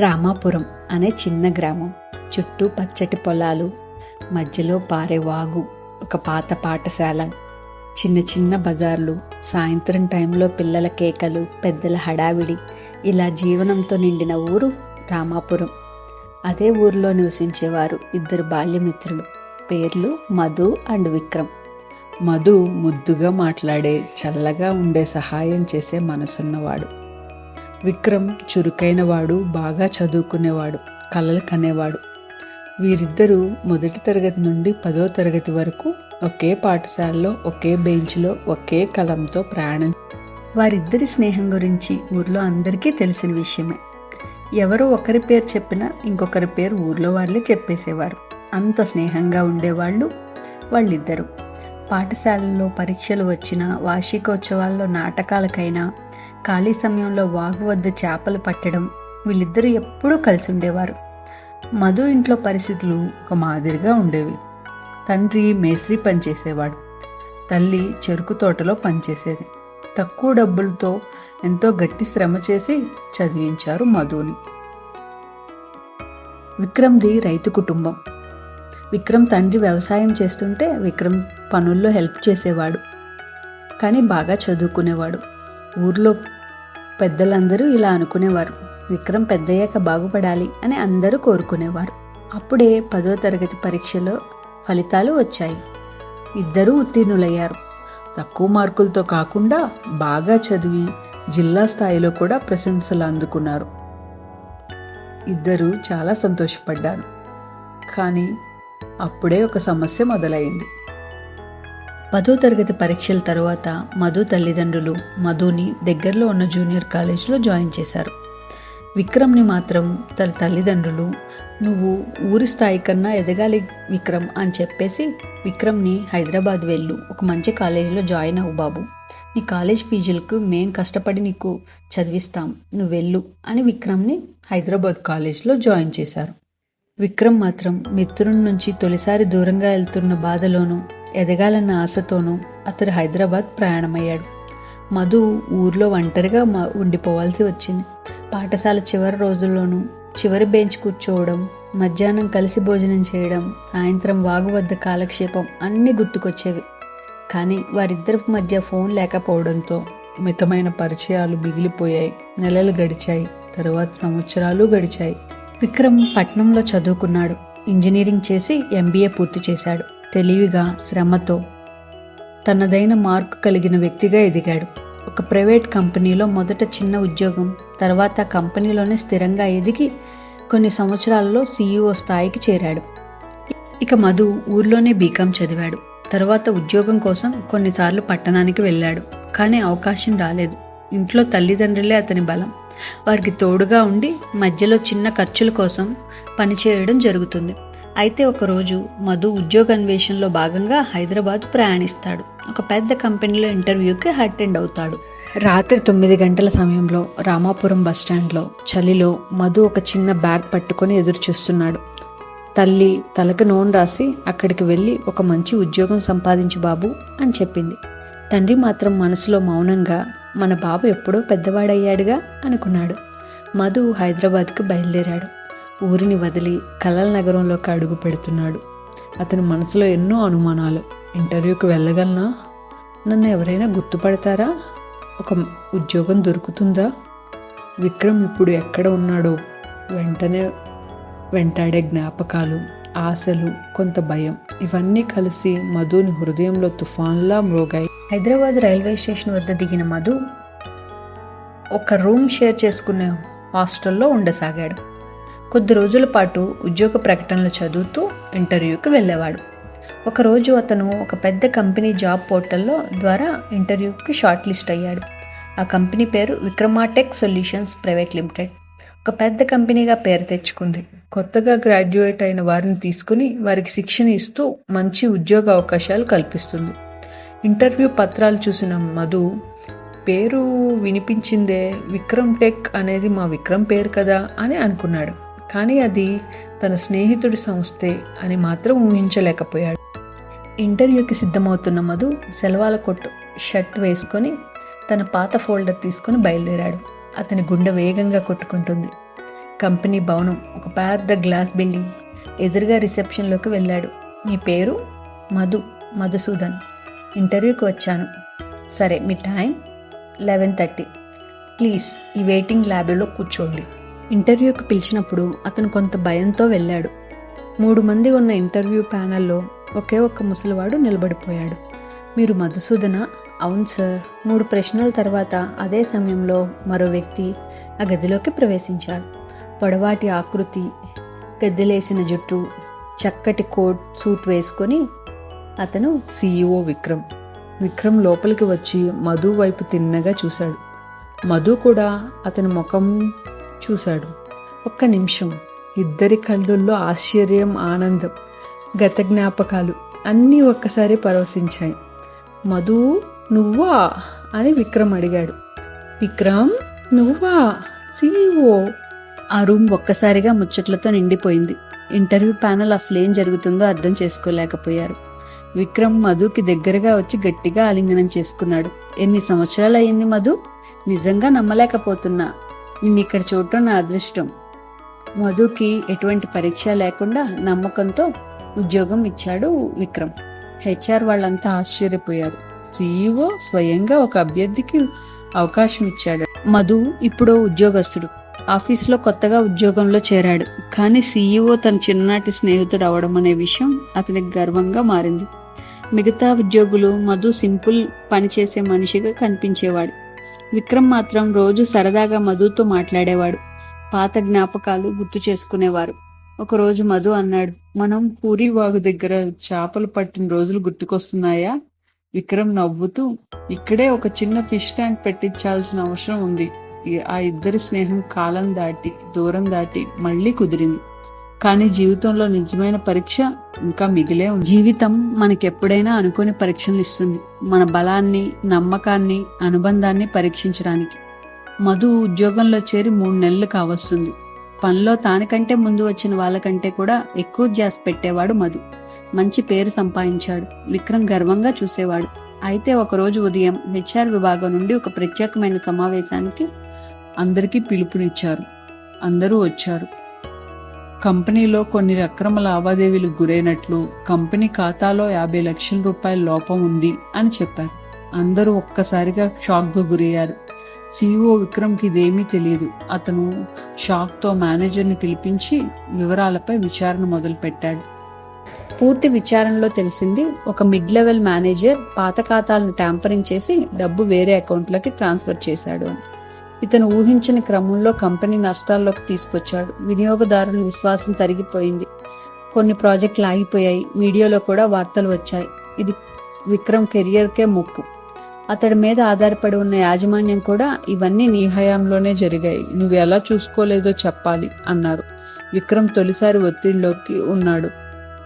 రామాపురం అనే చిన్న గ్రామం. చుట్టూ పచ్చటి పొలాలు మధ్యలో పారే వాగు ఒక పాత పాఠశాల చిన్న చిన్న బజార్లు సాయంత్రం టైంలో పిల్లల కేకలు పెద్దల హడావిడి ఇలా జీవనంతో నిండిన ఊరు రామాపురం. అదే ఊరిలో నివసించేవారు ఇద్దరు బాల్యమిత్రులు. పేర్లు మధు అండ్ విక్రమ్. మధు ముద్దుగా మాట్లాడే చల్లగా ఉండే సహాయం చేసే మనసున్నవాడు. విక్రమ్ చురుకైనవాడు బాగా చదువుకునేవాడు కలలు కనేవాడు. వీరిద్దరూ మొదటి తరగతి నుండి పదో తరగతి వరకు ఒకే పాఠశాలలో ఒకే బెంచ్లో ఒకే కలంతో ప్రయాణం వారిద్దరి స్నేహం గురించి ఊర్లో అందరికీ తెలిసిన విషయమే. ఎవరో ఒకరి పేరు చెప్పినా ఇంకొకరి పేరు ఊర్లో వాళ్ళే చెప్పేసేవారు. అంత స్నేహంగా ఉండేవాళ్ళు వాళ్ళిద్దరూ. పాఠశాలల్లో పరీక్షలు వచ్చినా వార్షికోత్సవాల్లో నాటకాలకైనా ఖాళీ సమయంలో వాగు వద్ద చేపలు పట్టడం వీళ్ళిద్దరూ ఎప్పుడూ కలిసి ఉండేవారు. మధు ఇంట్లో పరిస్థితులు ఒక మాదిరిగా ఉండేవి. తండ్రి మేస్త్రి పనిచేసేవాడు. తల్లి చెరుకు తోటలో పనిచేసేది. తక్కువ డబ్బులతో ఎంతో గట్టి శ్రమ చేసి చదివించారు మధుని. విక్రమ్ది రైతు కుటుంబం. విక్రమ్ తండ్రి వ్యవసాయం చేస్తుంటే విక్రమ్ పనుల్లో హెల్ప్ చేసేవాడు. కానీ బాగా చదువుకునేవాడు. ఊర్లో పెద్దలందరూ ఇలా అనుకునేవారు. విక్రమ్ పెద్దయ్యాక బాగుపడాలి అని అందరూ కోరుకునేవారు. అప్పుడే పదో తరగతి పరీక్షలో ఫలితాలు వచ్చాయి. ఇద్దరూ ఉత్తీర్ణులయ్యారు. తక్కువ మార్కులతో కాకుండా బాగా చదివి జిల్లా స్థాయిలో కూడా ప్రశంసలు అందుకున్నారు. ఇద్దరు చాలా సంతోషపడ్డారు. కానీ అప్పుడే ఒక సమస్య మొదలైంది. పదో తరగతి పరీక్షల తర్వాత మధు తల్లిదండ్రులు మధుని దగ్గరలో ఉన్న జూనియర్ కాలేజ్లో జాయిన్ చేశారు. విక్రమ్ని మాత్రం తన తల్లిదండ్రులు నువ్వు ఊరి స్థాయి కన్నా ఎదగాలి విక్రమ్ అని చెప్పేసి విక్రమ్ని హైదరాబాద్ వెళ్ళు ఒక మంచి కాలేజీలో జాయిన్ అవ్వు బాబు. నీ కాలేజ్ ఫీజులకు మేం కష్టపడి నీకు చదివిస్తాం నువ్వు వెళ్ళు అని విక్రమ్ని హైదరాబాద్ కాలేజ్లో జాయిన్ చేశారు. విక్రమ్ మాత్రం మిత్రుడి నుంచి తొలిసారి దూరంగా వెళ్తున్న బాధలోనూ ఎదగాలన్న ఆశతోనూ అతడు హైదరాబాద్ ప్రయాణమయ్యాడు. మధు ఊర్లో ఒంటరిగా ఉండిపోవాల్సి వచ్చింది. పాఠశాల చివరి రోజుల్లోనూ చివరి బెంచ్ కూర్చోవడం మధ్యాహ్నం కలిసి భోజనం చేయడం సాయంత్రం వాగు వద్ద కాలక్షేపం అన్నీ గుర్తుకొచ్చేవి. కానీ వారిద్దరి మధ్య ఫోన్ లేకపోవడంతో మితమైన పరిచయాలు మిగిలిపోయాయి. నెలలు గడిచాయి. తరువాత సంవత్సరాలు గడిచాయి. విక్రమ్ పట్నంలో చదువుకున్నాడు. ఇంజనీరింగ్ చేసి ఎంబీఏ పూర్తి చేశాడు. తెలివిగా శ్రమతో తనదైన మార్కు కలిగిన వ్యక్తిగా ఎదిగాడు. ఒక ప్రైవేట్ కంపెనీలో మొదట చిన్న ఉద్యోగం తర్వాత కంపెనీలోనే స్థిరంగా ఎదిగి కొన్ని సంవత్సరాలలో సీఈఓ స్థాయికి చేరాడు. ఇక మధు ఊర్లోనే బీకాం చదివాడు. తర్వాత ఉద్యోగం కోసం కొన్నిసార్లు పట్టణానికి వెళ్ళాడు. కానీ అవకాశం రాలేదు. ఇంట్లో తల్లిదండ్రులే అతని బలం. వారికి తోడుగా ఉండి మధ్యలో చిన్న ఖర్చుల కోసం పనిచేయడం జరుగుతుంది. అయితే ఒకరోజు మధు ఉద్యోగాన్వేషణలో భాగంగా హైదరాబాద్ ప్రయాణిస్తాడు. ఒక పెద్ద కంపెనీలో ఇంటర్వ్యూకి అటెండ్ అవుతాడు. రాత్రి తొమ్మిది గంటల సమయంలో రామాపురం బస్టాండ్లో చలిలో మధు ఒక చిన్న బ్యాగ్ పట్టుకొని ఎదురు చూస్తున్నాడు తల్లి తలకు నూనె రాసి అక్కడికి వెళ్ళి ఒక మంచి ఉద్యోగం సంపాదించు బాబు అని చెప్పింది. తండ్రి మాత్రం మనసులో మౌనంగా మన బాబు ఎప్పుడో పెద్దవాడయ్యాడుగా అనుకున్నాడు. మధు హైదరాబాద్కి బయలుదేరాడు. ఊరిని వదిలి కలల నగరంలోకి అడుగు పెడుతున్నాడు. అతని మనసులో ఎన్నో అనుమానాలు. ఇంటర్వ్యూకి వెళ్ళగలనా? నన్ను ఎవరైనా గుర్తుపడతారా? ఒక ఉద్యోగం దొరుకుతుందా? విక్రమ్ ఇప్పుడు ఎక్కడ ఉన్నాడో? వెంటనే వెంటాడే జ్ఞాపకాలు ఆశలు కొంత భయం. ఇవన్నీ కలిసి మధుని హృదయంలో తుఫాన్లా మ్రోగాయి హైదరాబాద్ రైల్వే స్టేషన్ వద్ద దిగిన మధు ఒక రూమ్ షేర్ చేసుకునే హాస్టల్లో ఉండసాగాడు. కొద్ది రోజుల పాటు ఉద్యోగ ప్రకటనలు చదువుతూ ఇంటర్వ్యూకి వెళ్ళేవాడు. ఒకరోజు అతను ఒక పెద్ద కంపెనీ జాబ్ పోర్టల్లో ద్వారా ఇంటర్వ్యూకి షార్ట్ లిస్ట్ అయ్యాడు. ఆ కంపెనీ పేరు విక్రమాటెక్ సొల్యూషన్స్ ప్రైవేట్ లిమిటెడ్. ఒక పెద్ద కంపెనీగా పేరు తెచ్చుకుంది. కొత్తగా గ్రాడ్యుయేట్ అయిన వారిని తీసుకుని వారికి శిక్షణ ఇస్తూ మంచి ఉద్యోగ అవకాశాలు కల్పిస్తుంది. ఇంటర్వ్యూ పత్రాలు చూసిన మధు పేరు వినిపించిందే విక్రమ్ టెక్ అనేది మా విక్రమ్ పేరు కదా అని అనుకున్నాడు. కానీ అది తన స్నేహితుడి సంస్థే అని మాత్రం ఊహించలేకపోయాడు. ఇంటర్వ్యూకి సిద్ధమవుతున్న మధు సెలవాల కొట్టు షర్ట్ వేసుకొని తన పాత ఫోల్డర్ తీసుకొని బయలుదేరాడు. అతని గుండె వేగంగా కొట్టుకుంటుంది. కంపెనీ భవనం ఒక పెద్ద గ్లాస్ బిల్డింగ్ ఎదురుగా రిసెప్షన్లోకి వెళ్ళాడు. మీ పేరు? మధు మధుసూదన్. ఇంటర్వ్యూకి వచ్చాను. సరే మీ టైం లెవెన్ థర్టీ. ప్లీజ్ ఈ వెయిటింగ్ ల్యాబ్లో కూర్చోండి. ఇంటర్వ్యూకి పిలిచినప్పుడు అతను కొంత భయంతో వెళ్ళాడు. మూడు మంది ఉన్న ఇంటర్వ్యూ ప్యానెల్లో ఒకే ఒక్క ముసలివాడు నిలబడిపోయాడు. మీరు మధుసూదన? అవును సార్. మూడు ప్రశ్నల తర్వాత అదే సమయంలో మరో వ్యక్తి ఆ గదిలోకి ప్రవేశించాడు. పొడవాటి ఆకృతి గద్దెలేసిన జుట్టు చక్కటి కోట్ సూట్ వేసుకొని అతను సీఈఓ విక్రమ్. విక్రమ్ లోపలికి వచ్చి మధు వైపు తిన్నగా చూశాడు. మధు కూడా అతని ముఖం చూశాడు. ఒక్క నిమిషం. ఇద్దరి కళ్ళుల్లో ఆశ్చర్యం ఆనందం గత జ్ఞాపకాలు అన్నీ ఒక్కసారి పరవశించాయి. మధు నువ్వా? అని విక్రమ్ అడిగాడు. విక్రమ్ నువ్వా? సీఈఓ ఆ రూమ్ ఒక్కసారిగా ముచ్చట్లతో నిండిపోయింది. ఇంటర్వ్యూ ప్యానెల్ అసలు ఏం జరుగుతుందో అర్థం చేసుకోలేకపోయారు. విక్రమ్ మధుకి దగ్గరగా వచ్చి గట్టిగా ఆలింగనం చేసుకున్నాడు. ఎన్ని సంవత్సరాలు అయింది మధు? నిజంగా నమ్మలేకపోతున్నా. నిన్ను ఇక్కడ చూడటం నా అదృష్టం. మధుకి ఎటువంటి పరీక్ష లేకుండా నమ్మకంతో ఉద్యోగం ఇచ్చాడు విక్రమ్. హెచ్ఆర్ వాళ్ళంతా ఆశ్చర్యపోయారు. సీఈఓ స్వయంగా ఒక అభ్యర్థికి అవకాశం ఇచ్చాడు. మధు ఇప్పుడు ఉద్యోగస్తుడు. ఆఫీస్లో కొత్తగా ఉద్యోగంలో చేరాడు. కానీ సీఈఓ తన చిన్ననాటి స్నేహితుడు అవడం అనే విషయం అతనికి గర్వంగా మారింది. మిగతా ఉద్యోగులు మధు సింపుల్ పనిచేసే మనిషిగా కనిపించేవాడు. విక్రమ్ మాత్రం రోజు సరదాగా మధుతో మాట్లాడేవాడు. పాత జ్ఞాపకాలు గుర్తు చేసుకునేవారు. ఒకరోజు మధు అన్నాడు మనం పూరి వాగు దగ్గర చేపలు పట్టిన రోజులు గుర్తుకొస్తున్నాయా విక్రమ్ నవ్వుతూ ఇక్కడే ఒక చిన్న ఫిష్ ట్యాంక్ పెట్టించాల్సిన అవసరం ఉంది. ఆ ఇద్దరి స్నేహం కాలం దాటి దూరం దాటి మళ్ళీ కుదిరింది. కానీ జీవితంలో నిజమైన పరీక్ష ఇంకా మిగిలే ఉంది. జీవితం మనకెప్పుడైనా అనుకోని పరీక్షలు ఇస్తుంది. మన బలాన్ని నమ్మకాన్ని అనుబంధాన్ని పరీక్షించడానికి. మధు ఉద్యోగంలో చేరి మూడు నెలలు కావస్తుంది. పనిలో తానికంటే ముందు వచ్చిన వాళ్ళకంటే కూడా ఎక్కువ జాస్ పెట్టేవాడు మధు. మంచి పేరు సంపాదించాడు. విక్రమ్ గర్వంగా చూసేవాడు. అయితే ఒకరోజు ఉదయం హెచ్ఆర్ విభాగం నుండి ఒక ప్రత్యేకమైన సమావేశానికి అందరికీ పిలుపునిచ్చారు. అందరూ వచ్చారు. కంపెనీలో కొన్ని అక్రమ లావాదేవీలు గురైనట్లు కంపెనీ ఖాతాలో యాభై లక్షల రూపాయల లోపం ఉంది అని చెప్పారు. అందరూ ఒక్కసారిగా షాక్కు గురయ్యారు. సీఈఓ విక్రమ్కి ఇదేమీ తెలియదు అతను షాక్తో మేనేజర్ని పిలిపించి వివరాలపై విచారణ మొదలుపెట్టాడు. పూర్తి విచారణలో తెలిసింది ఒక మిడ్ లెవెల్ మేనేజర్ పాత ఖాతాలను ట్యాంపరింగ్ చేసి డబ్బు వేరే అకౌంట్లోకి ట్రాన్స్ఫర్ చేశాడు అని. ఇతను ఊహించిన క్రమంలో కంపెనీ నష్టాల్లోకి తీసుకొచ్చాడు. వినియోగదారుల విశ్వాసం తరిగిపోయింది. కొన్ని ప్రాజెక్టులు ఆగిపోయాయి. మీడియాలో కూడా వార్తలు వచ్చాయి. ఇది విక్రమ్ కెరియర్కే ముప్పు. అతడి మీద ఆధారపడి ఉన్న యాజమాన్యం కూడా ఇవన్నీ నీ నీ హయాంలోనే జరిగాయి. నువ్వు ఎలా చూసుకోలేదో చెప్పాలి అన్నారు. విక్రమ్ తొలిసారి ఒత్తిడిలోకి ఉన్నాడు.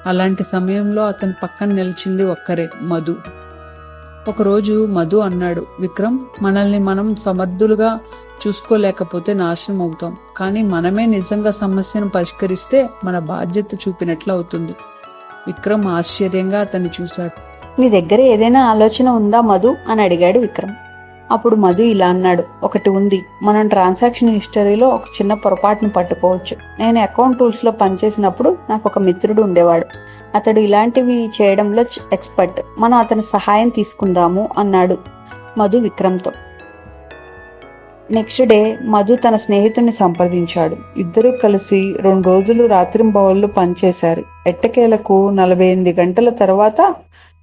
అలాంటి సమయంలో అతని పక్కన నిలిచింది ఒక్కరే మధు. ఒకరోజు మధు అన్నాడు విక్రమ్ మనల్ని మనం సమర్థులుగా చూసుకోలేకపోతే నాశనం అవుతాం కానీ మనమే నిజంగా సమస్యను పరిష్కరిస్తే మన బాధ్యత చూపినట్లు అవుతుంది. విక్రమ్ ఆశ్చర్యంగా అతన్ని చూశాడు. నీ దగ్గర ఏదైనా ఆలోచన ఉందా మధు? అని అడిగాడు విక్రమ్. అప్పుడు మధు ఇలా అన్నాడు. ఒకటి ఉంది. మనం ట్రాన్సాక్షన్ హిస్టరీలో ఒక చిన్న పొరపాటును పట్టుకోవచ్చు. నేను అకౌంట్ టూల్స్లో పనిచేసినప్పుడు నాకు ఒక మిత్రుడు ఉండేవాడు. అతడు ఇలాంటివి చేయడంలో ఎక్స్పర్ట్ మనం అతని సహాయం తీసుకుందాము అన్నాడు మధు విక్రమ్తో. నెక్స్ట్ డే మధు తన స్నేహితుడిని సంప్రదించాడు. ఇద్దరూ కలిసి రెండు రోజులు రాత్రింబవళ్ళు పనిచేశారు. ఎట్టకేలకు నలభై ఎనిమిది గంటల తర్వాత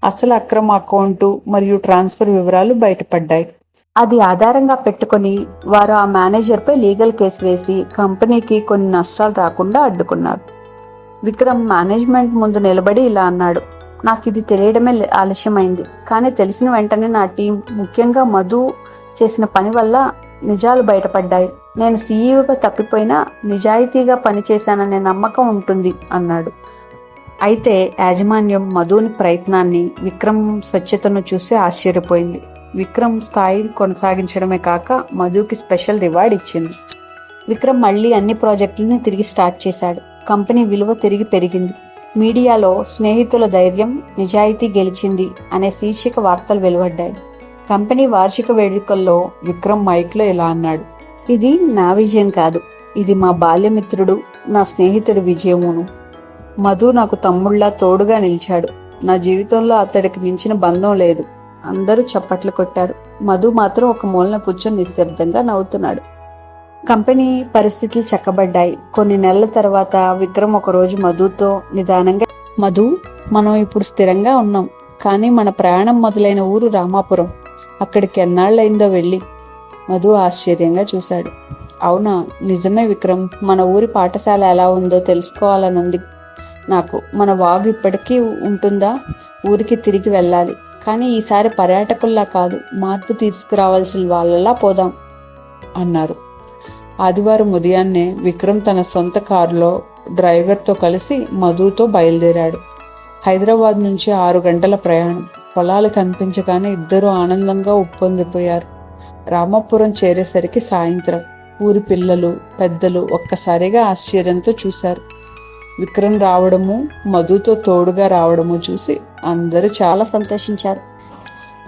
అసలు అక్రమ అకౌంటు మరియు ట్రాన్స్ఫర్ వివరాలు బయటపడ్డాయి. అది ఆధారంగా పెట్టుకొని వారు ఆ మేనేజర్పై లీగల్ కేసు వేసి కంపెనీకి కొన్ని నష్టాలు రాకుండా అడ్డుకున్నారు. విక్రమ్ మేనేజ్మెంట్ ముందు నిలబడి ఇలా అన్నాడు నాకు ఇది తెలియడమే ఆలస్యమైంది. కానీ తెలిసిన వెంటనే నా టీం ముఖ్యంగా మధు చేసిన పని వల్ల నిజాలు బయటపడ్డాయి. నేను సీఈఓగా తప్పిపోయినా నిజాయితీగా పనిచేశాననే నమ్మకం ఉంటుంది అన్నాడు. అయితే యాజమాన్యం మధుని ప్రయత్నాన్ని విక్రమ్ స్వచ్ఛతను చూసి ఆశ్చర్యపోయింది. విక్రమ్ స్థాయి కొనసాగించడమే కాక మధుకి స్పెషల్ రివార్డ్ ఇచ్చింది. విక్రమ్ మళ్ళీ అన్ని ప్రాజెక్టులను తిరిగి స్టార్ట్ చేశాడు. కంపెనీ విలువ తిరిగి పెరిగింది. మీడియాలో స్నేహితుల ధైర్యం నిజాయితీ గెలిచింది అనే శీర్షిక వార్తలు వెలువడ్డాయి. కంపెనీ వార్షిక వేడుకల్లో విక్రమ్ మైక్లో ఇలా అన్నాడు. ఇది నా విజయం కాదు. ఇది మా బాల్యమిత్రుడు నా స్నేహితుడి విజయమును. మధు నాకు తమ్ముళ్ళ తోడుగా నిలిచాడు. నా జీవితంలో అతడికి మించిన బంధం లేదు. అందరూ చప్పట్లు కొట్టారు. మధు మాత్రం ఒక మూలన కూర్చొని నిశ్శబ్దంగా నవ్వుతున్నాడు. కంపెనీ పరిస్థితులు చక్కబడ్డాయి. కొన్ని నెలల తర్వాత విక్రమ్ ఒకరోజు మధుతో నిదానంగా మధు మనం ఇప్పుడు స్థిరంగా ఉన్నాం కానీ మన ప్రయాణం మొదలైన ఊరు రామాపురం. అక్కడికి ఎన్నాళ్ళైందో వెళ్ళి. మధు ఆశ్చర్యంగా చూశాడు. అవునా నిజమే విక్రమ్. మన ఊరి పాఠశాల ఎలా ఉందో తెలుసుకోవాలనుంది. నాకు మన వాగు ఇప్పటికీ ఉంటుందా? ఊరికి తిరిగి వెళ్ళాలి. కానీ ఈసారి పర్యాటకుల్లా కాదు మార్పు తీసుకురావాల్సిన వాళ్ళలా పోదాం అన్నారు. ఆదివారం ఉదయాన్నే విక్రమ్ తన సొంత కారులో డ్రైవర్తో కలిసి మధుతో బయలుదేరాడు. హైదరాబాద్ నుంచి ఆరు గంటల ప్రయాణం. పొలాలు కనిపించగానే ఇద్దరూ ఆనందంగా ఉప్పొందిపోయారు రామాపురం చేరేసరికి సాయంత్రం. ఊరి పిల్లలు పెద్దలు ఒక్కసారిగా ఆశ్చర్యంతో చూశారు. విక్రమ్ రావడము మధుతో తోడుగా రావడము చూసి అందరూ చాలా సంతోషించారు.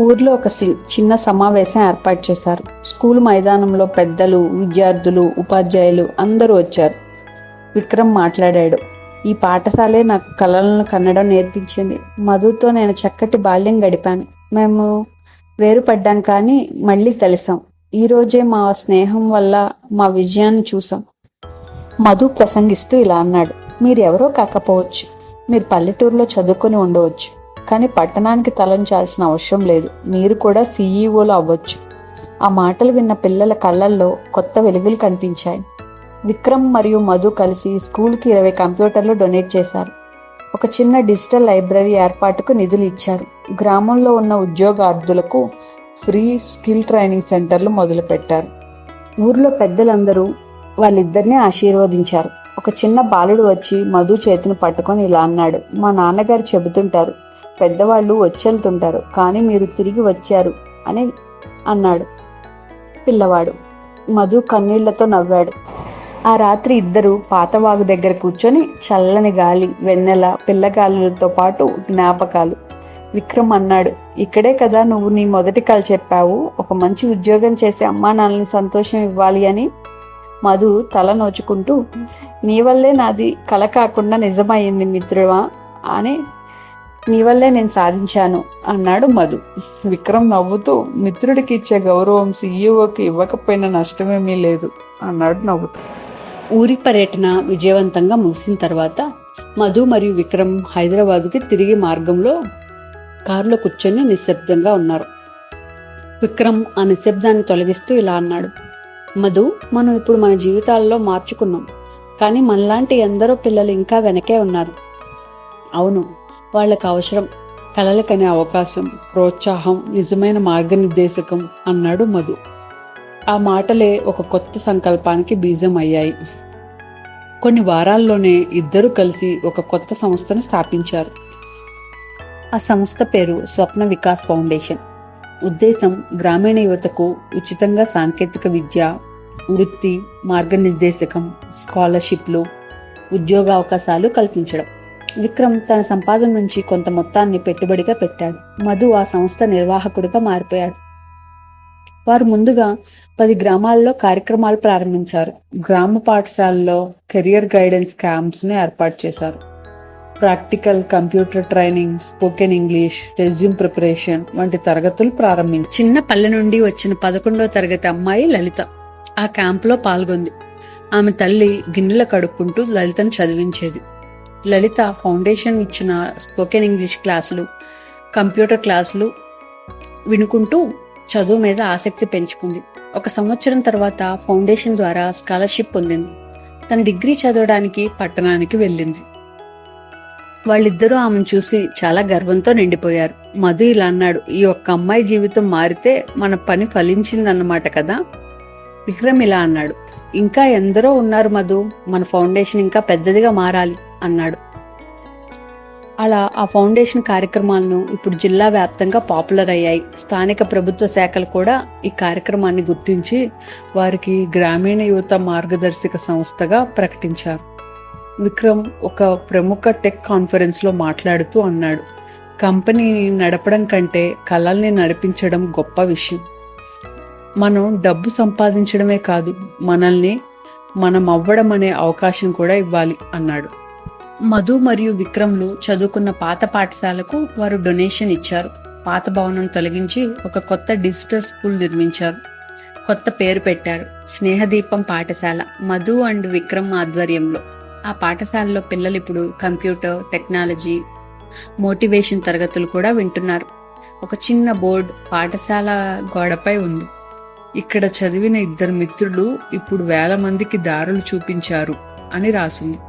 ఊర్లో ఒక సి- చిన్న సమావేశం ఏర్పాటు చేశారు. స్కూల్ మైదానంలో పెద్దలు విద్యార్థులు ఉపాధ్యాయులు అందరూ వచ్చారు. విక్రమ్ మాట్లాడాడు ఈ పాఠశాలే నాకు కళలను కన్నడం నేర్పించింది. మధుతో నేను చక్కటి బాల్యం గడిపాను. మేము వేరుపడ్డాం కానీ మళ్ళీ కలిసాం ఈ రోజే మా స్నేహం వల్ల మా విజయాన్ని చూసాం. మధు ప్రసంగిస్తూ ఇలా అన్నాడు మీరు ఎవరో కాకపోవచ్చు. మీరు పల్లెటూరులో చదువుకొని ఉండవచ్చు. కానీ పట్టణానికి తలంచాల్సిన అవసరం లేదు. మీరు కూడా సీఈఓలు అవ్వచ్చు. ఆ మాటలు విన్న పిల్లల కళ్ళల్లో కొత్త వెలుగులు కనిపించాయి. విక్రమ్ మరియు మధు కలిసి స్కూల్కి ఇరవై కంప్యూటర్లు డొనేట్ చేశారు. ఒక చిన్న డిజిటల్ లైబ్రరీ ఏర్పాటుకు నిధులు ఇచ్చారు. గ్రామంలో ఉన్న ఉద్యోగార్థులకు ఫ్రీ స్కిల్ ట్రైనింగ్ సెంటర్లు మొదలుపెట్టారు. ఊర్లో పెద్దలందరూ వాళ్ళిద్దరిని ఆశీర్వదించారు. ఒక చిన్న బాలుడు వచ్చి మధు చేతిని పట్టుకొని ఇలా అన్నాడు. మా నాన్నగారు చెబుతుంటారు పెద్దవాళ్ళు వచ్చెళ్తుంటారు కానీ మీరు తిరిగి వచ్చారు అని అన్నాడు పిల్లవాడు. మధు కన్నీళ్ళతో నవ్వాడు. ఆ రాత్రి ఇద్దరు పాతవాగు దగ్గర కూర్చొని చల్లని గాలి వెన్నెల పిల్లగాలులతో పాటు జ్ఞాపకాలు. విక్రమ్ అన్నాడు ఇక్కడే కదా నువ్వు నీ మొదటి కల చెప్పావు. ఒక మంచి ఉద్యోగం చేసి అమ్మా నాన్నని సంతోషం ఇవ్వాలి అని మధు తల నోచుకుంటూ నీ వల్లే నాది కల కాకుండా నిజమైంది మిత్రువా అని నీ వల్లే నేను సాధించాను అన్నాడు మధు. విక్రమ్ నవ్వుతూ మిత్రుడికి ఇచ్చే గౌరవం సీఈఓకి ఇవ్వకపోయినా నష్టమేమీ లేదు అన్నాడు నవ్వుతూ. ఊరి పర్యటన విజయవంతంగా ముగిసిన తర్వాత మధు మరియు విక్రమ్ హైదరాబాదుకి తిరిగి మార్గంలో కారులో కూర్చొని నిశ్శబ్దంగా ఉన్నారు. విక్రమ్ ఆ నిశ్శబ్దాన్ని తొలగిస్తూ ఇలా అన్నాడు మధు మనం ఇప్పుడు మన జీవితాల్లో మార్చుకున్నాం. కానీ మనలాంటి ఎందరో పిల్లలు ఇంకా వెనకే ఉన్నారు. అవును వాళ్ళకు అవసరం. కలలకనే అవకాశం ప్రోత్సాహం నిజమైన మార్గనిర్దేశకం అన్నాడు మధు. ఆ మాటలే ఒక కొత్త సంకల్పానికి బీజం అయ్యాయి. కొన్ని వారాల్లోనే ఇద్దరు కలిసి ఒక కొత్త సంస్థను స్థాపించారు. ఆ సంస్థ పేరు స్వప్న వికాస్ ఫౌండేషన్. ఉద్దేశం గ్రామీణ యువతకు ఉచితంగా సాంకేతిక విద్య వృత్తి మార్గనిర్దేశకం స్కాలర్షిప్లు ఉద్యోగ అవకాశాలు కల్పించడం. విక్రమ్ తన సంపాదన నుంచి కొంత మొత్తాన్ని పెట్టుబడిగా పెట్టాడు. మధు ఆ సంస్థ నిర్వాహకుడిగా మారిపోయాడు. వారు ముందుగా పది గ్రామాల్లో కార్యక్రమాలు ప్రారంభించారు. గ్రామ పాఠశాలలో కెరియర్ గైడెన్స్ క్యాంప్స్ను ఏర్పాటు చేశారు. Practical computer training spoken English resume preparation వంటి తరగతులు ప్రారంభించి చిన్న పల్లె నుండి వచ్చిన పదకొండవ తరగతి అమ్మాయి లలిత. ఆ క్యాంపులో పాల్గొంది. ఆమె తల్లి గిన్నెలు కడుక్కుంటూ లలితను చదివించేది. లలిత ఫౌండేషన్ ఇచ్చిన స్పోకెన్ ఇంగ్లీష్ క్లాసులు కంప్యూటర్ క్లాసులు వినుకుంటూ చదువు మీద ఆసక్తి పెంచుకుంది. ఒక సంవత్సరం తర్వాత ఫౌండేషన్ ద్వారా స్కాలర్షిప్ పొందింది. తన డిగ్రీ చదవడానికి పట్టణానికి వెళ్ళింది. వాళ్ళిద్దరూ ఆమెను చూసి చాలా గర్వంతో నిండిపోయారు. మధు ఇలా అన్నాడు ఈ ఒక్క అమ్మాయి జీవితం మారితే మన పని ఫలించిందన్నమాట కదా? విక్రమ్ ఇలా అన్నాడు ఇంకా ఎందరో ఉన్నారు మధు మన ఫౌండేషన్ ఇంకా పెద్దదిగా మారాలి అన్నాడు. అలా ఆ ఫౌండేషన్ కార్యక్రమాలను ఇప్పుడు జిల్లా వ్యాప్తంగా పాపులర్ అయ్యాయి. స్థానిక ప్రభుత్వ శాఖలు కూడా ఈ కార్యక్రమాన్ని గుర్తించి వారికి గ్రామీణ యువత మార్గదర్శక సంస్థగా ప్రకటించారు. విక్రమ్ ఒక ప్రముఖ టెక్ కాన్ఫరెన్స్లో మాట్లాడుతూ అన్నాడు. కంపెనీని నడపడం కంటే కళల్ని నడిపించడం గొప్ప విషయం. మనం డబ్బు సంపాదించడమే కాదు మనల్ని మనం అవ్వడం అనే అవకాశం కూడా ఇవ్వాలి అన్నాడు. మధు మరియు విక్రమ్లు చదువుకున్న పాత పాఠశాలకు వారు డొనేషన్ ఇచ్చారు. పాత భవనం తొలగించి ఒక కొత్త డిజిటల్ స్కూల్ నిర్మించారు. కొత్త పేరు పెట్టారు. స్నేహదీపం పాఠశాల మధు అండ్ విక్రమ్ ఆధ్వర్యంలో. ఆ పాఠశాలలో పిల్లలు ఇప్పుడు కంప్యూటర్ టెక్నాలజీ మోటివేషన్ తరగతులు కూడా వింటున్నారు. ఒక చిన్న బోర్డు పాఠశాల గోడపై ఉంది. ఇక్కడ చదివిన ఇద్దరు మిత్రులు ఇప్పుడు వేల మందికి దారులు చూపించారు అని రాసింది.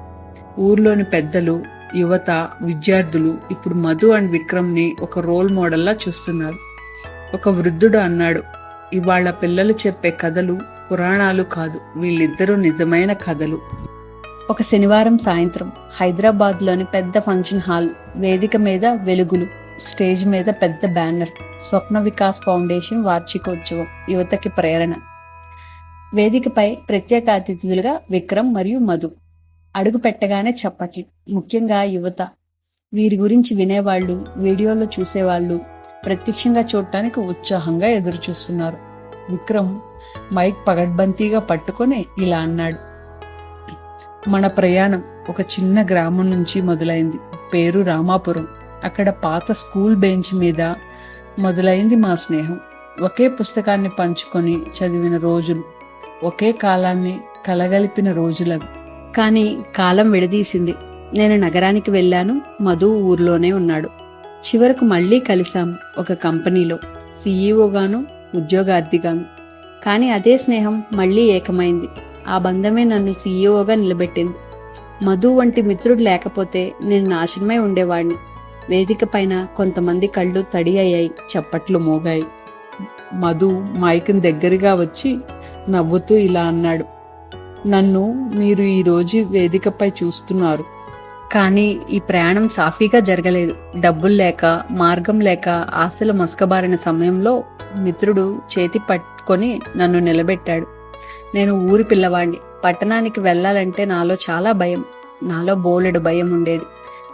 ఊర్లోని పెద్దలు యువత విద్యార్థులు ఇప్పుడు మధు అండ్ విక్రమ్ని ఒక రోల్ మోడల్లా చూస్తున్నారు. ఒక వృద్ధుడు అన్నాడు ఇవాళ పిల్లలు చెప్పే కథలు పురాణాలు కాదు వీళ్ళిద్దరూ నిజమైన కథలు. ఒక శనివారం సాయంత్రం హైదరాబాద్లోని పెద్ద ఫంక్షన్ హాల్ వేదిక మీద వెలుగులు స్టేజ్ మీద పెద్ద బ్యానర్ స్వప్న వికాస్ ఫౌండేషన్ వార్షికోత్సవం యువతకి ప్రేరణ. వేదికపై ప్రత్యేక అతిథులుగా విక్రమ్ మరియు మధు. అడుగు పెట్టగానే చప్పట్లు. ముఖ్యంగా యువత. వీరి గురించి వినేవాళ్ళు వీడియోలో చూసేవాళ్ళు ప్రత్యక్షంగా చూడటానికి ఉత్సాహంగా ఎదురు చూస్తున్నారు విక్రమ్ మైక్ పగడ్బంతిగా పట్టుకొని ఇలా అన్నాడు. మన ప్రయాణం ఒక చిన్న గ్రామం నుంచి మొదలైంది. పేరు రామాపురం. అక్కడ పాత స్కూల్ బెంచ్ మీద మొదలైంది మా స్నేహం. ఒకే పుస్తకాన్ని పంచుకొని చదివిన రోజులు ఒకే కాలాన్ని కలగలిపిన రోజులవి. కానీ కాలం విడదీసింది. నేను నగరానికి వెళ్ళాను. మధు ఊర్లోనే ఉన్నాడు. చివరకు మళ్ళీ కలిసాం ఒక కంపెనీలో సీఈఓగాను ఉద్యోగార్థిగాను. కానీ అదే స్నేహం మళ్ళీ ఏకమైంది. ఆ బంధమే నన్ను సీఈఓగా నిలబెట్టింది. మధు వంటి మిత్రుడు లేకపోతే నేను నాశనమై ఉండేవాడిని వేదిక పైన కొంతమంది కళ్ళు తడి అయ్యాయి చప్పట్లు మోగాయి. మధు మైక్ని దగ్గరగా వచ్చి నవ్వుతూ ఇలా అన్నాడు. నన్ను మీరు ఈ రోజు వేదికపై చూస్తున్నారు. కానీ ఈ ప్రయాణం సాఫీగా జరగలేదు. డబ్బులు లేక మార్గం లేక ఆశలు మసకబారిన సమయంలో మిత్రుడు చేతి పట్టుకొని నన్ను నిలబెట్టాడు. నేను ఊరి పిల్లవాడిని పట్టణానికి వెళ్ళాలంటే నాలో చాలా భయం. నాలో బోలెడు భయం ఉండేది.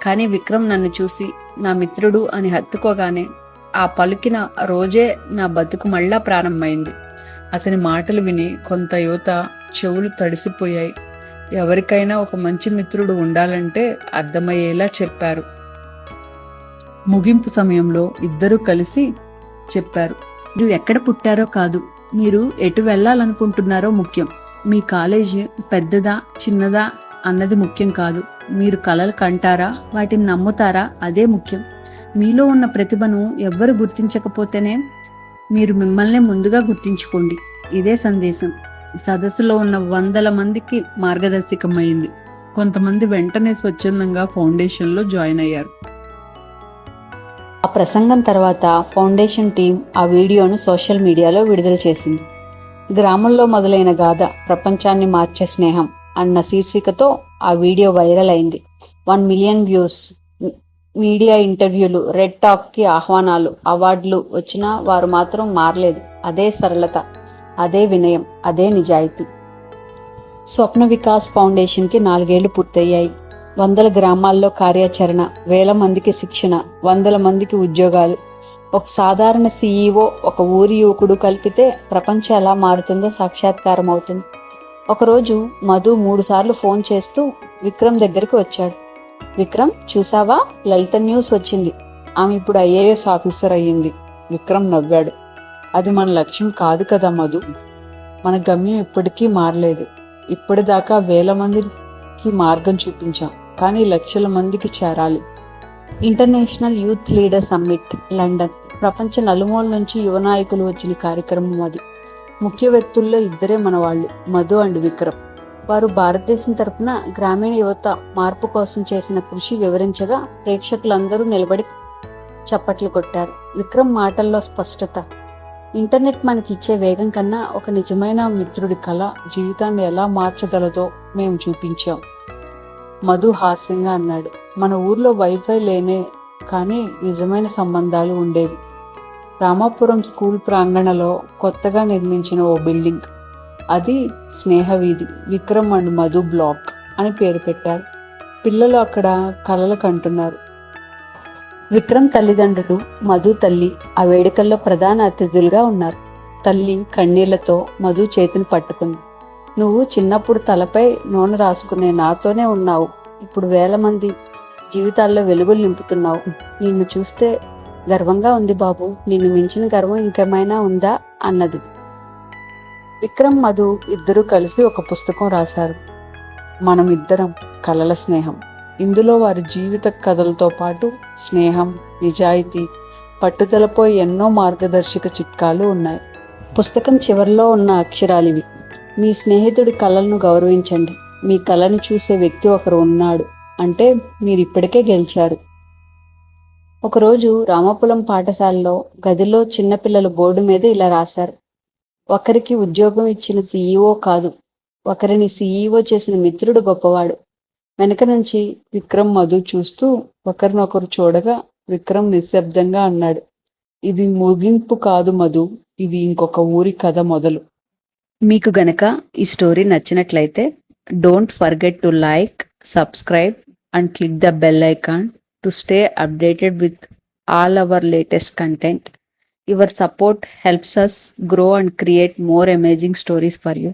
కానీ విక్రమ్ నన్ను చూసి నా మిత్రుడు అని హత్తుకోగానే ఆ పలుకిన రోజే నా బతుకు మళ్ళా ప్రారంభమైంది. అతని మాటలు విని కొంత యువత చెవులు తడిసిపోయాయి. ఎవరికైనా ఒక మంచి మిత్రుడు ఉండాలంటే అర్థమయ్యేలా చెప్పారు. ముగింపు సమయంలో ఇద్దరూ కలిసి చెప్పారు. నువ్వు ఎక్కడ పుట్టారో కాదు. మీరు ఎటు వెళ్ళాలనుకుంటున్నారో ముఖ్యం. మీ కాలేజీ పెద్దదా చిన్నదా అన్నది ముఖ్యం కాదు. మీరు కలలు కంటారా వాటిని నమ్ముతారా అదే ముఖ్యం. మీలో ఉన్న ప్రతిభను ఎవ్వరు గుర్తించకపోతేనే మీరు మిమ్మల్ని ముందుగా గుర్తించుకోండి. ఇదే సందేశం. సదస్సులో ఉన్న వందల మందికి మార్గదర్శకమైంది. కొంతమంది వెంటనే స్వచ్ఛందంగా ఫౌండేషన్లో జాయిన్ అయ్యారు. ఆ ప్రసంగం తర్వాత ఫౌండేషన్ టీం ఆ వీడియోను సోషల్ మీడియాలో విడుదల చేసింది. గ్రామంలో మొదలైన గాథ ప్రపంచాన్ని మార్చే స్నేహం అన్న శీర్షికతో ఆ వీడియో వైరల్ అయింది. వన్ మిలియన్ వ్యూస్ మీడియా ఇంటర్వ్యూలు రెడ్ టాక్కి ఆహ్వానాలు అవార్డులు వచ్చినా వారు మాత్రం మారలేదు. అదే సరళత అదే వినయం అదే నిజాయితీ. స్వప్న వికాస్ ఫౌండేషన్కి నాలుగేళ్ళు పూర్తయ్యాయి. వందల గ్రామాల్లో కార్యాచరణ వేల మందికి శిక్షణ వందల మందికి ఉద్యోగాలు. ఒక సాధారణ సీఈఓ ఒక ఊరి యువకుడు కలిపితే ప్రపంచం ఎలా మారుతుందో సాక్షాత్కారం అవుతుంది. ఒకరోజు మధు మూడుసార్లు ఫోన్ చేస్తూ విక్రమ్ దగ్గరికి వచ్చాడు. విక్రమ్ చూసావా? లలిత న్యూస్ వచ్చింది. ఆమె ఇప్పుడు ఐఏఎస్ ఐఏఎస్ ఆఫీసర్ అయ్యింది. విక్రమ్ నవ్వాడు. అది మన లక్ష్యం కాదు కదా మధు. మన గమ్యం ఇప్పటికీ మారలేదు. ఇప్పటిదాకా వేల మందికి మార్గం చూపించాం. కానీ లక్షల మందికి చేరాలి. International youth leader summit London. ప్రపంచ నలుమూల నుంచి యువ నాయకులు వచ్చిన కార్యక్రమం అది. ముఖ్య వ్యక్తుల్లో ఇద్దరే మన వాళ్ళు మధు అండ్ విక్రమ్. వారు భారతదేశం తరపున గ్రామీణ యువత మార్పు కోసం చేసిన కృషి వివరించగా ప్రేక్షకులందరూ నిలబడి చప్పట్లు కొట్టారు. విక్రమ్ మాటల్లో స్పష్టత. ఇంటర్నెట్ మనకి ఇచ్చే వేగం కన్నా ఒక నిజమైన మిత్రుడి కళ జీవితాన్ని ఎలా మార్చగలదో మేము చూపించాం. మధు హాస్యంగా అన్నాడు. మన ఊర్లో వైఫై లేనే కానీ నిజమైన సంబంధాలు ఉండేవి. రామాపురం స్కూల్ ప్రాంగణలో కొత్తగా నిర్మించిన ఓ బిల్డింగ్. అది స్నేహవీధి విక్రమ్ అండ్ మధు బ్లాక్ అని పేరు పెట్టారు. పిల్లలు అక్కడ కలలు కంటున్నారు. విక్రమ్ తల్లిదండ్రులు మధు తల్లి ఆ వేడుకల్లో ప్రధాన అతిథులుగా ఉన్నారు. తల్లి కన్నీళ్ళతో మధు చేతిని పట్టుకుంది. నువ్వు చిన్నప్పుడు తలపై నూనె రాసుకునే నాతోనే ఉన్నావు. ఇప్పుడు వేల మంది జీవితాల్లో వెలుగులు నింపుతున్నావు. నిన్ను చూస్తే గర్వంగా ఉంది బాబు. నిన్ను మించిన గర్వం ఇంకేమైనా ఉందా? అన్నది. విక్రమ్ మధు ఇద్దరూ కలిసి ఒక పుస్తకం రాశారు. మనం ఇద్దరం కలల స్నేహం. ఇందులో వారి జీవిత కథలతో పాటు స్నేహం నిజాయితీ పట్టుదలపై ఎన్నో మార్గదర్శక చిట్కాలు ఉన్నాయి. పుస్తకం చివరిలో ఉన్న అక్షరాలివి మీ స్నేహితుడి కళలను గౌరవించండి. మీ కళను చూసే వ్యక్తి ఒకరు ఉన్నాడు. అంటే మీరు ఇప్పటికే గెలిచారు. ఒకరోజు రామపులం పాఠశాలలో గదిలో చిన్నపిల్లలు బోర్డు మీద ఇలా రాశారు. ఒకరికి ఉద్యోగం ఇచ్చిన సీఈఓ కాదు. ఒకరిని సీఈఓ చేసిన మిత్రుడు గొప్పవాడు. వెనక నుంచి విక్రమ్ మధు చూస్తూ ఒకరినొకరు చూడగా విక్రమ్ నిశ్శబ్దంగా అన్నాడు. ఇది ముగింపు కాదు మధు. ఇది ఇంకొక ఊరి కథ మొదలు. మీకు గనక ఈ స్టోరీ నచ్చినట్లయితే don't forget to like subscribe and click the bell icon to stay updated with all our latest content your support helps us grow and create more amazing stories for you